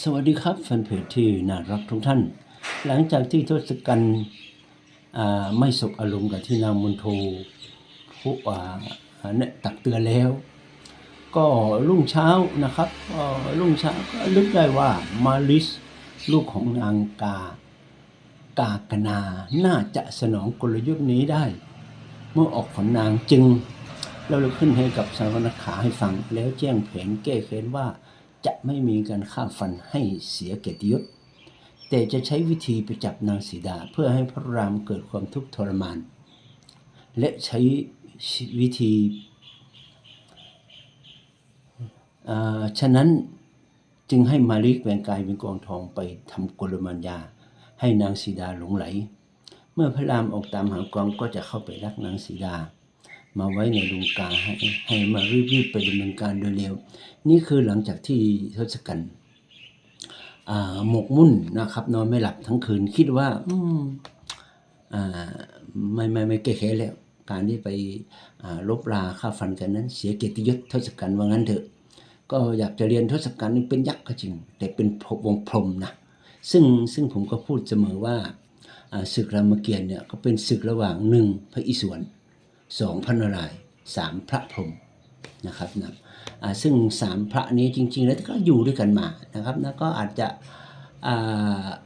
สวัสดีครับแฟนเพจที่น่ารักทุกท่าน หลังจากที่ทศกัณฐ์ไม่สบอารมณ์กับที่นางมนโทผู้อ่าเนี่ยตักเตือนแล้ว ก็รุ่งเช้านะครับรุ่งเช้าก็ลึกได้ว่ามาริสลูกของนางกากากนา น่าจะสนองกลยุทธ์นี้ได้ เมื่อออกขนนางจึงเราเลยขึ้นให้กับสารวัตรขาให้ฟังแล้วแจ้งแผนแก้แค้นว่า จะไม่มีการฆ่าฟันให้เสียเกียรติยศ แต่จะใช้วิธีไปจับนางสีดาเพื่อให้พระรามเกิดความทุกข์ทรมาน และใช้วิธีอ่าฉะนั้นจึงให้มาลิกแปลงกายเป็นกองทองไปทำกลมัญญา ให้นางสีดาหลงไหล เมื่อพระรามออกตามหากองก็จะเข้าไปรักนางสีดา มาไว้ในดวงกาให้ให้มารีบๆไปดำเนินการโดยเร็ว นี่คือหลังจากที่ทศกัณฐ์หมกมุ่นนะครับ นอนไม่หลับทั้งคืนคิดว่า อืมอ่าไม่ไม่ไม่แก้แค้นแล้ว การที่ไปลบราฆ่าฟันกันนั้น เสียเกียรติยศทศกัณฐ์ว่างั้นเถอะ ก็อยากจะเรียนทศกัณฐ์นี่เป็นยักษ์ก็จริง แต่เป็นวงพรมนะซึ่งซึ่งผมก็พูดเสมอว่าศึกรามเกียรติเนี่ยก็เป็นศึกระหว่างหนึ่งพระอิศวร สองพระนารายสามพระพรหมนะครับนะซึ่งสามพระนี้จริง ๆ แล้วก็อยู่ด้วยกันมานะครับนะก็อาจจะ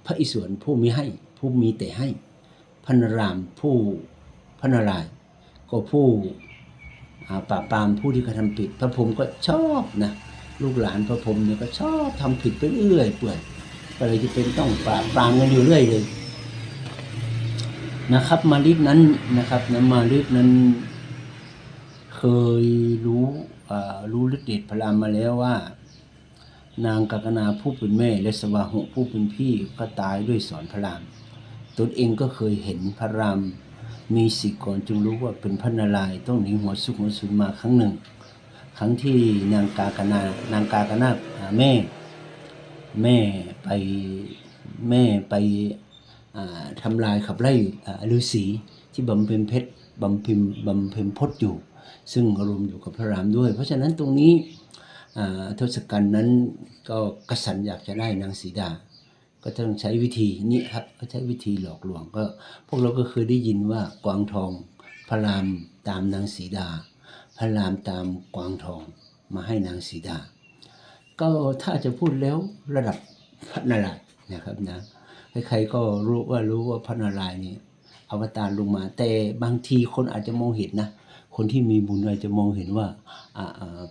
พระอิศวรผู้มีให้ผู้มีแต่ให้พระนารามผู้พระนาราย ก็ผู้อ่าปราบปรามผู้ที่กระทำผิด พระพรหมก็ชอบนะลูกหลานพระพรหมเนี่ยก็ชอบทำผิดไปเรื่อยเปื่อยก็เลยจะเป็นต้องปราบปรามกันอยู่เรื่อยเลย นะครับ มาลิกนั้นนะครับนะมาลิกนั้น เคยรู้รู้ฤทธิ์เดชพระรามมาแล้วว่า นางกากนาผู้เป็นแม่ และสวาหุผู้เป็นพี่ก็ตายด้วยสอนพระรามตนเองก็เคยเห็นพระรามมีสิก่อนจึงรู้ว่าเป็นพระนารายณ์ต้องหนีหัวสุกหัวสุนมาครั้งหนึ่ง ครั้งที่นางกากนานางกากนาแม่ แม่ไปแม่ไป ทำลายขับไล่อ่าฤาษีที่บำเพ็ญเพชรบำเพ็ญบำเพ็ญพจน์อยู่ ซึ่งรวมอยู่กับพระรามด้วย เพราะฉะนั้นตรงนี้ทศกัณฐ์นั้นก็กระสันอยากจะได้นางสีดา ก็ต้องใช้วิธีนี้ครับก็ใช้วิธีหลอกลวงก็ พวกเราก็เคยได้ยินว่ากวางทอง พระรามตามนางสีดา พระรามตามกวางทองมาให้นางสีดา ก็ถ้าจะพูดแล้วระดับพระนารายณ์นะครับนะ ใครๆก็รู้ว่ารู้ว่าพระนารายณ์นี่อวตารลงมา แต่บางทีคนอาจจะมองเห็นนะคนที่มีบุญอาจจะมองเห็นว่า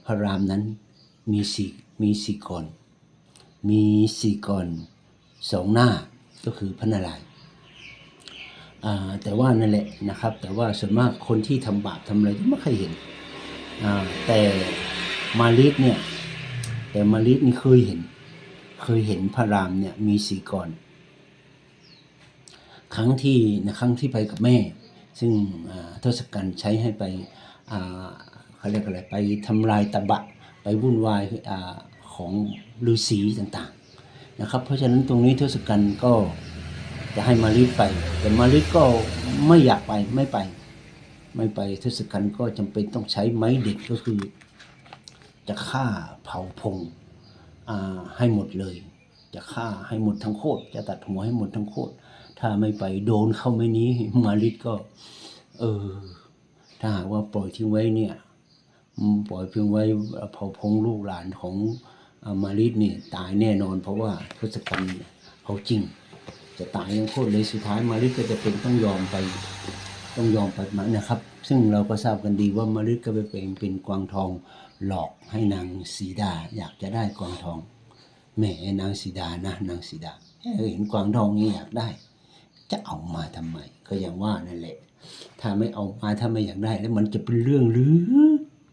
พระรามนั้นมีสี่มีสี่กรมีสี่กรสองหน้าก็คือพระนารายณ์แต่ว่านั่นแหละนะครับ แต่ว่าส่วนมากคนที่ทำบาปทำอะไรไม่เคยเห็นแต่มาลิกเนี่ยแต่มาลิกนี่เคยเห็น เคยเห็นพระรามเนี่ยมีสี่กร ครั้งที่นะครั้งที่ไปกับแม่ ซึ่งทศกัณฐ์ใช้ให้ไปเขาเรียกอะไรไปทำลายตะบะ ไปวุ่นวายอของฤาษีต่างๆนะครับ เพราะฉะนั้นตรงนี้ทศกัณฐ์ก็จะให้มาริดไป แต่มาริดก็ไม่อยากไปไม่ไป ไม่ไปทศกัณฐ์ก็จำเป็นต้องใช้ไม้เด็ดก็คือจะฆ่าเผาพงให้หมดเลย จะฆ่าให้หมดทั้งโคตรจะตัดหัวให้หมดทั้งโคตร ถ้าไม่ไปโดนเข้าไม่นี้ มาริดก็ เออ ถ้าหากว่าปล่อยทิ้งไว้เนี่ยปล่อยเพียงไว้เผาพงลูกหลานของมาริดนี่ตายแน่นอน เพราะว่าทศกัณฐ์เนี่ยเขาจริง จะตายยังโคตรเลยสุดท้ายมาริดก็จะเป็นต้องยอมไปต้องยอมไปมานะครับ ซึ่งเราก็ทราบกันดีว่ามาริดก็ไปเป็นเป็นกวางทองหลอกให้นางสีดา อยากจะได้กวางทองแหมนางสีดานะนางสีดาเห็นกวางทองนี่อยากได้ จะเอามาทำไมก็อย่างว่านั่นแหละ ถ้าไม่เอามาถ้าไม่อยากได้ แล้วมันจะเป็นเรื่องหรือ